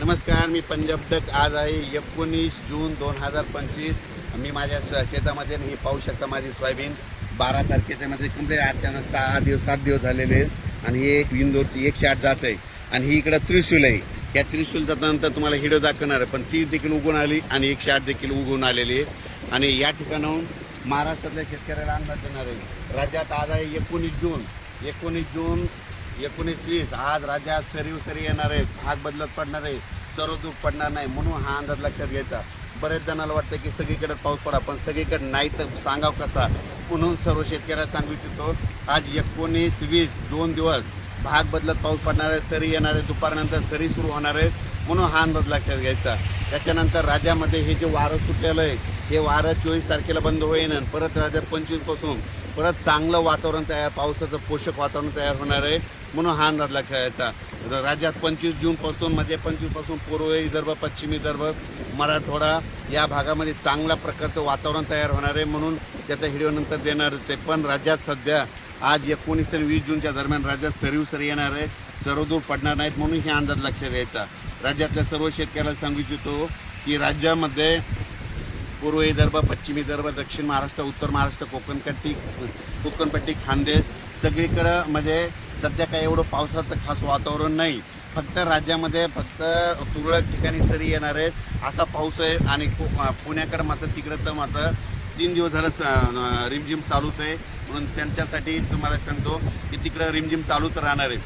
नमस्कार मी पंजाब डक आज आहे एकोणीस जून दोन हजार पंचवीस. मी माझ्या शेतामध्ये हे पाहू शकता माझी सोयाबीन. बारा तारखेच्या मध्ये कंप्लीट आठ त्यानं सहा दिवस सात दिवस झालेले आहेत. आणि हे एक इंदोरची एकशे आठ जात आहे. आणि ही इकडं त्रिशूल आहे. या त्रिशूल जातानंतर तुम्हाला हिडो दाखवणार आहे. पण ती देखील उगून आली आणि एकशे आठ देखील उगवून आलेली आहे. आणि या ठिकाणाहून महाराष्ट्रातल्या शेतकऱ्याला अंदाज देणार आहे. राज्यात आज आहे एकोणीस जून. एकोणीस जून एकोणीस वीस. आज राज्यात सरीव सरी येणार आहेत. भाग बदलत पडणार आहे. सर्वदूर पडणार नाही. म्हणून हा अंदाज लक्षात घ्यायचा. बरेच जणांना वाटतं की सगळीकडे पाऊस पडा पण सगळीकडे नाही तर सांगाव कसा? म्हणून सर्व शेतकऱ्याला सांगू इच्छितो आज एकोणीस वीस दोन दिवस भाग बदलत पाऊस पडणार आहे सरी येणार आहे. दुपारनंतर सरी सुरू होणार आहे म्हणून हा अंदाज लक्षात घ्यायचा. त्याच्यानंतर राज्यामध्ये हे जे वारं सुटलेलं आहे हे वारं चोवीस तारखेला बंद होईन आणि परत राज्यात पंचवीसपासून परत चांगलं वातावरण तयार पावसाचं पोषक वातावरण तयार होणार आहे म्हणून हा अंदाज लक्षात यायचा राज्यात पंचवीस जूनपासून म्हणजे पंचवीसपासून पूर्व विदर्भ पश्चिम विदर्भ मराठवाडा या भागामध्ये चांगल्या प्रकारचं वातावरण तयार होणार आहे म्हणून त्याचा व्हिडिओ नंतर देणारच आहे. पण राज्यात सध्या आज एकोणीस आणि वीस जूनच्या दरम्यान राज्यात सरीवसरी येणार आहे सर्वदूर पडणार नाहीत म्हणून हे अंदाज लक्षात घ्यायचा राज्यातल्या सर्व शेतकऱ्याला सांगू इच्छितो की राज्यामध्ये पूर्व विदर्भ पश्चिम विदर्भ दक्षिण महाराष्ट्र उत्तर महाराष्ट्र कोकणपट्टी कोकणपट्टी खानदेश सगळीकडं म्हणजे सध्या काही एवढं पावसाचं खास वातावरण नाही. फक्त राज्यामध्ये फक्त तुरळक ठिकाणी सरी येणार आहेत. असा पाऊस आहे आणि को- पुण्याकडं मात्र तिकडं तर मात्र तीन दिवस झालं रिमझिम चालूच आहे. म्हणून त्यांच्यासाठी तुम्हाला सांगतो की तिकडं रिमझिम चालूच राहणार आहे.